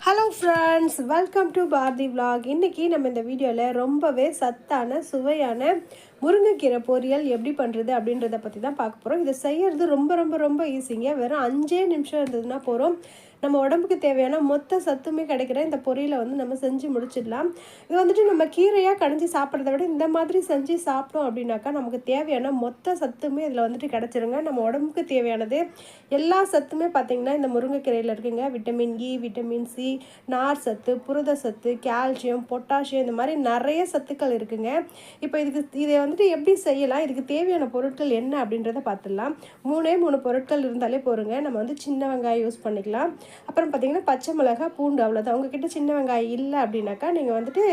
Hello friends welcome to Bharathi vlog இன்றைக்கி நம்ம இந்த வீடியோவில் ரொம்பவே சத்தான சுவையான முருங்கைக்கீரை பொரியல் எப்படி பண்ணுறது அப்படின்றத பற்றி தான் பார்க்க போகிறோம் இதை செய்யறது ரொம்ப ரொம்ப ரொம்ப ஈஸிங்க வெறும் அஞ்சே நிமிஷம் இருந்ததுன்னா போகிறோம் நம்ம உடம்புக்கு தேவையான மொத்த சத்துமே கிடைக்கிற இந்த பொரியலை வந்து நம்ம செஞ்சு முடிச்சிடலாம். இது வந்துட்டு நம்ம கீரையாக கடைஞ்சி சாப்பிட்றத விட இந்த மாதிரி செஞ்சு சாப்பிட்டோம் அப்படின்னாக்கா நமக்கு தேவையான மொத்த சத்துமே இதில் வந்துட்டு கிடச்சிருங்க. நம்ம உடம்புக்கு தேவையானது எல்லா சத்துமே பார்த்திங்கன்னா இந்த முருங்கைக்கீரையில் இருக்குங்க. விட்டமின் இ விட்டமின் சி நார் சத்து புரத சத்து கால்சியம் பொட்டாசியம் இந்த மாதிரி நிறைய சத்துக்கள் இருக்குங்க. இப்போ இதுக்கு இதை வந்துட்டு எப்படி செய்யலாம்? இதுக்கு தேவையான பொருட்கள் என்ன அப்படின்றத பார்த்துடலாம். மூணே மூணு பொருட்கள் இருந்தாலே போருங்க நம்ம வந்து சின்ன வெங்காயம் யூஸ் பண்ணிக்கலாம். அப்புறம் பார்த்திங்கன்னா பச்சை மிளகாய் பூண்டு அவ்வளோதான் உங்ககிட்ட சின்ன வெங்காயம் இல்லை அப்படின்னாக்கா நீங்கள் வந்துட்டு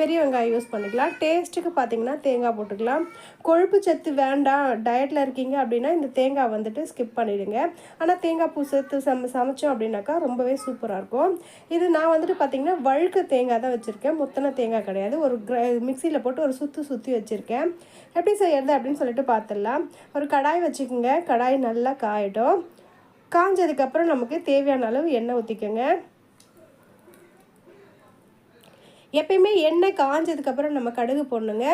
பெரிய வெங்காயம் யூஸ் பண்ணிக்கலாம். டேஸ்ட்டுக்கு பார்த்தீங்கன்னா தேங்காய் போட்டுக்கலாம். கொழுப்பு சத்து வேண்டாம். டயட்டில் இருக்கீங்க அப்படின்னா இந்த தேங்காய் வந்துட்டு ஸ்கிப் பண்ணிவிடுங்க ஆனால் தேங்காய் பூ சேர்த்து சம சமைச்சோம் அப்படின்னாக்கா ரொம்பவே சூப்பராக இருக்கும். இது நான் வந்துட்டு பார்த்தீங்கன்னா வழுக்க தேங்காய் தான் வச்சுருக்கேன். முத்தனை தேங்காய் கிடையாது. ஒரு கிர மிக்சியில் போட்டு ஒரு சுற்றி சுற்றி வச்சுருக்கேன். எப்படி செய்யறது அப்படின்னு சொல்லிட்டு பார்த்துடலாம். ஒரு கடாய் வச்சுக்கோங்க. கடாய் நல்லா காயிடும் காஞ்சதுக்கப்புறம் நமக்கு தேவையான அளவு எண்ணெய் ஊற்றிக்கோங்க எப்பயுமே எண்ணெய் காஞ்சதுக்கப்புறம் நம்ம கடுகு போடணுங்க.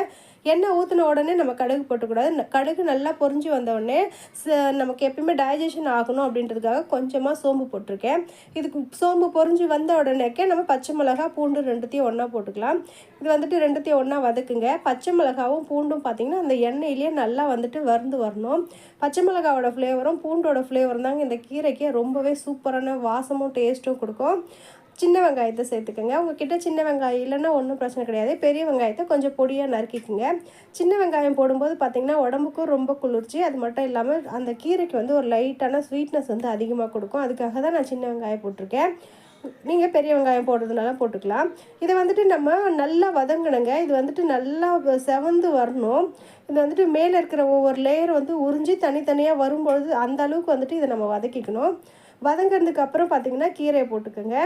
எண்ணெய் ஊற்றின உடனே நம்ம கடுகு போட்டுக்கூடாது. கடுகு நல்லா பொரிஞ்சு வந்த உடனே ச- நமக்கு எப்பயுமே டைஜஷன் ஆகணும் அப்படின்றதுக்காக கொஞ்சமாக சோம்பு போட்டிருக்கேன். இதுக்கு சோம்பு பொறிஞ்சு வந்த உடனேக்கே நம்ம பச்சை மிளகா பூண்டு ரெண்டுத்தையும் ஒன்றா போட்டுக்கலாம். இது வந்துட்டு ரெண்டுத்தையும் ஒன்றா வதக்குங்க. பச்சை மிளகாவும் பூண்டும் பார்த்திங்கன்னா அந்த எண்ணெயிலேயே நல்லா வந்துட்டு வறுந்து வரணும். பச்சை மிளகாவோட ஃப்ளேவரும் பூண்டோட ஃப்ளேவரும் தாங்க இந்த கீரைக்கே ரொம்பவே சூப்பரான வாசமும் டேஸ்ட்டும் கொடுக்கும். சின்ன வெங்காயத்தை சேர்த்துக்கோங்க. உங்ககிட்ட சின்ன வெங்காயம் இல்லைன்னா ஒன்றும் பிரச்சனை கிடையாது. பெரிய வெங்காயத்தை கொஞ்சம் பொடியாக நறுக்கிக்கோங்க. சின்ன வெங்காயம் போடும்போது பார்த்திங்கன்னா உடம்புக்கும் ரொம்ப குளிர்ச்சி. அது மட்டும் இல்லாமல் அந்த கீரைக்கு வந்து ஒரு லைட்டான ஸ்வீட்னஸ் வந்து அதிகமாக கொடுக்கும். அதுக்காக தான் நான் சின்ன வெங்காயம் போட்டிருக்கேன். நீங்கள் பெரிய வெங்காயம் போடுறதுனால போட்டுக்கலாம். இதை வந்துட்டு நம்ம நல்லா வதங்கணுங்க. இது வந்துட்டு நல்லா செவந்து வரணும். இது வந்துட்டு மேலே இருக்கிற ஒவ்வொரு லேயர் வந்து உறிஞ்சி தனித்தனியாக வரும்பொழுது அந்த அளவுக்கு வந்துட்டு இதை நம்ம வதக்கிக்கணும். வதங்கினதுக்கு அப்புறம் பார்த்திங்கன்னா கீரையை போட்டுக்கோங்க.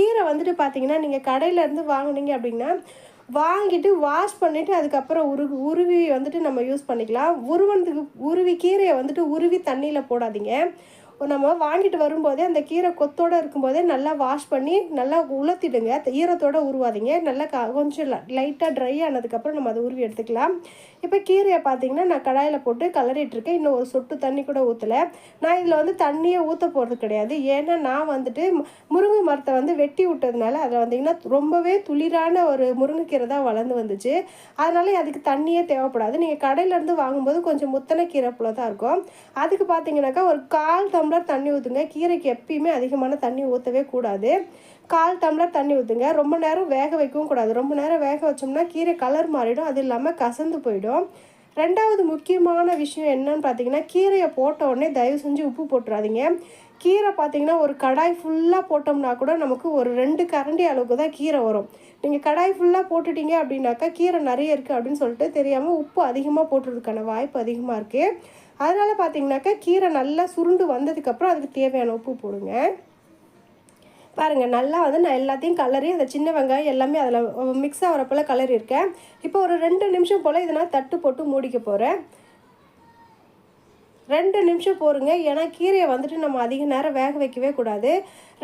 கீரை வந்துட்டு பார்த்தீங்கன்னா நீங்கள் கடையிலேருந்து வாங்கினீங்க அப்படின்னா வாங்கிட்டு வாஷ் பண்ணிவிட்டு அதுக்கப்புறம் உரு உருவி வந்துட்டு நம்ம யூஸ் பண்ணிக்கலாம். உருவனதுக்கு உருவி கீரையை வந்துட்டு உருவி தண்ணியில் போடாதீங்க. நம்ம வாங்கிட்டு வரும்போதே அந்த கீரை கொத்தோடு இருக்கும்போதே நல்லா வாஷ் பண்ணி நல்லா உலர்த்திடுங்க. ஈரத்தோடு உருவாதீங்க. நல்லா க கொஞ்சம் லைட்டாக ட்ரை ஆனதுக்கப்புறம் நம்ம அதை உருவி எடுத்துக்கலாம். இப்போ கீரையை பார்த்தீங்கன்னா நான் கடாயில் போட்டு கலரிட்டுருக்கேன் இன்னும் ஒரு சொட்டு தண்ணி கூட ஊற்றலை நான் இதில் வந்து தண்ணியை ஊற்ற போகிறது கிடையாது. ஏன்னா நான் வந்துட்டு முருங்கை மரத்தை வந்து வெட்டி விட்டதுனால அதில் வந்தீங்கன்னா ரொம்பவே துளிரான ஒரு முருங்கைக்கீரை தான் வளர்ந்து வந்துச்சு. அதனால அதுக்கு தண்ணியே தேவைப்படாது. நீங்கள் கடையிலேருந்து வாங்கும்போது கொஞ்சம் முத்தனை கீரை போல தான் இருக்கும். அதுக்கு பார்த்தீங்கன்னாக்கா ஒரு கால் தம் டம்ளர் தண்ணி ஊற்றுங்க கீரைக்கு எப்பயுமே அதிகமான தண்ணி ஊற்றவே கூடாது. கால் டம்ளர் தண்ணி ஊற்றுங்க ரொம்ப நேரம் வேக வைக்கவும் கூடாது. ரொம்ப நேரம் வேக வச்சோம்னா கீரை கலர் மாறிடும். அது இல்லாமல் கசந்து போயிடும். ரெண்டாவது முக்கியமான விஷயம் என்னன்னு பார்த்தீங்கன்னா கீரையை போட்ட உடனே தயவு செஞ்சு உப்பு போட்டுறாதீங்க. கீரை பார்த்தீங்கன்னா ஒரு கடாய் ஃபுல்லாக போட்டோம்னா கூட நமக்கு ஒரு ரெண்டு கரண்டி அளவுக்கு தான் கீரை வரும். நீங்கள் கடாய் ஃபுல்லாக போட்டுட்டீங்க அப்படின்னாக்கா கீரை நிறைய இருக்குது அப்படின்னு சொல்லிட்டு தெரியாமல் உப்பு அதிகமாக போட்டுறதுக்கான வாய்ப்பு அதிகமாக இருக்குது அதனால் பார்த்தீங்கன்னாக்கா கீரை நல்லா சுருண்டு வந்ததுக்கப்புறம் அதுக்கு தேவையான உப்பு போடுங்க. பாருங்கள் நல்லா வந்து நான் எல்லாத்தையும் கலரி அந்த சின்ன வெங்காயம் எல்லாமே அதில் மிக்ஸ் ஆகிறப்போல கலரி இருக்கேன். இப்போ ஒரு ரெண்டு நிமிஷம் போல் இதை நான் தட்டு போட்டு மூடிக்க போகிறேன் ரெண்டு நிமிஷம் போருங்க. ஏன்னா கீரையை வந்துட்டு நம்ம அதிக நேரம் வேக வைக்கவே கூடாது.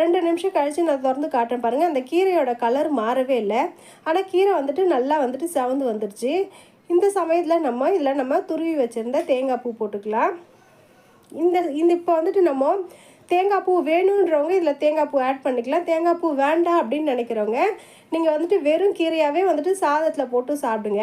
ரெண்டு நிமிஷம் கழித்து நான் திறந்து காட்டுறேன் பாருங்கள் அந்த கீரையோட கலர் மாறவே இல்லை. ஆனால் கீரை வந்துட்டு நல்லா வந்துட்டு செவந்து வந்துடுச்சு இந்த சமயத்தில் நம்ம இதில் நம்ம துருவி வச்சுருந்த தேங்காய் பூ போட்டுக்கலாம். இந்த இந்த இப்போ வந்துட்டு நம்ம தேங்காய் பூ வேணுன்றவங்க இதில் தேங்காய் பூ ஆட் பண்ணிக்கலாம். தேங்காய் பூ வேண்டாம் அப்படின்னு நினைக்கிறவங்க நீங்கள் வந்துட்டு வெறும் கீரையாகவே வந்துட்டு சாதத்தில் போட்டு சாப்பிடுங்க.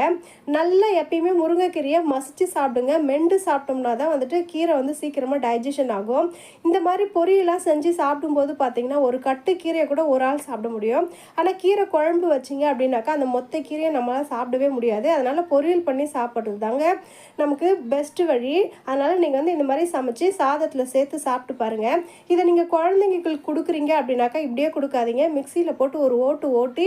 நல்லா எப்பயுமே முருங்கைக்கீரையை மசிச்சு சாப்பிடுங்க. மெண்டு சாப்பிட்டோம்னா தான் வந்துட்டு கீரை வந்து சீக்கிரமாக டைஜஷன் ஆகும். இந்த மாதிரி பொரியெல்லாம் செஞ்சு சாப்பிடும்போது பார்த்தீங்கன்னா ஒரு கட்டு கீரையை கூட ஒரு ஆள் சாப்பிட முடியும். ஆனால் கீரை குழம்பு வச்சிங்க அப்படின்னாக்கா அந்த மொத்த கீரையை நம்மளால் சாப்பிடவே முடியாது. அதனால் பொரியல் பண்ணி சாப்பிட்றது தாங்க நமக்கு பெஸ்ட்டு வழி. அதனால் நீங்கள் வந்து இந்த மாதிரி சமைச்சு சாதத்தில் சேர்த்து சாப்பிட்டு பாருங்கள் இதை நீங்கள் குழந்தைங்களுக்கு கொடுக்குறீங்க அப்படின்னாக்கா இப்படியே கொடுக்காதீங்க. மிக்சியில் போட்டு ஒரு ஓட்டு ஓட்டி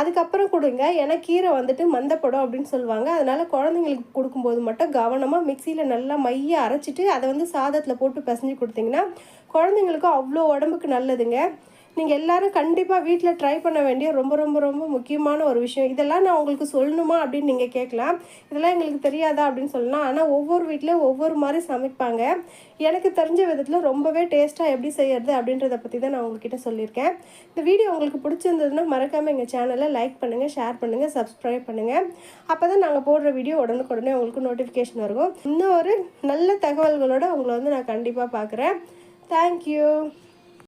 அதுக்கப்புறம் கொடுங்க. ஏன்னா கீரை வந்துட்டு மந்தப்படும் அப்படின்னு சொல்லுவாங்க. அதனால் குழந்தைங்களுக்கு கொடுக்கும்போது மட்டும் கவனமாக மிக்சியில் நல்லா மைய அரைச்சிட்டு அதை வந்து சாதத்தில் போட்டு பிசைஞ்சு கொடுத்தீங்கன்னா குழந்தைங்களுக்கும் அவ்வளோ உடம்புக்கு நல்லதுங்க. நீங்கள் எல்லாரும் கண்டிப்பாக வீட்டில் ட்ரை பண்ண வேண்டிய ரொம்ப ரொம்ப ரொம்ப முக்கியமான ஒரு விஷயம். இதெல்லாம் நான் உங்களுக்கு சொல்லணுமா அப்படின்னு நீங்கள் கேட்கலாம். இதெல்லாம் எங்களுக்கு தெரியாதா அப்படின்னு சொல்லலாம். ஆனால் ஒவ்வொரு வீட்லேயும் ஒவ்வொரு மாதிரி சமைப்பாங்க. எனக்கு தெரிஞ்ச விதத்தில் ரொம்பவே டேஸ்ட்டாக எப்படி செய்யறது அப்படின்றத பற்றி தான் நான் உங்ககிட்ட சொல்லியிருக்கேன். இந்த வீடியோ உங்களுக்கு பிடிச்சிருந்ததுன்னா மறக்காமல் எங்கள் சேனலை லைக் பண்ணுங்கள் ஷேர் பண்ணுங்கள் சப்ஸ்கிரைப் பண்ணுங்கள் அப்போ தான் நாங்கள் போடுற வீடியோ உடனுக்குடனே உங்களுக்கு நோட்டிஃபிகேஷன் இருக்கும் இன்னும் ஒரு நல்ல தகவல்களோடு உங்களை வந்து நான் கண்டிப்பாக பார்க்குறேன் தேங்க்யூ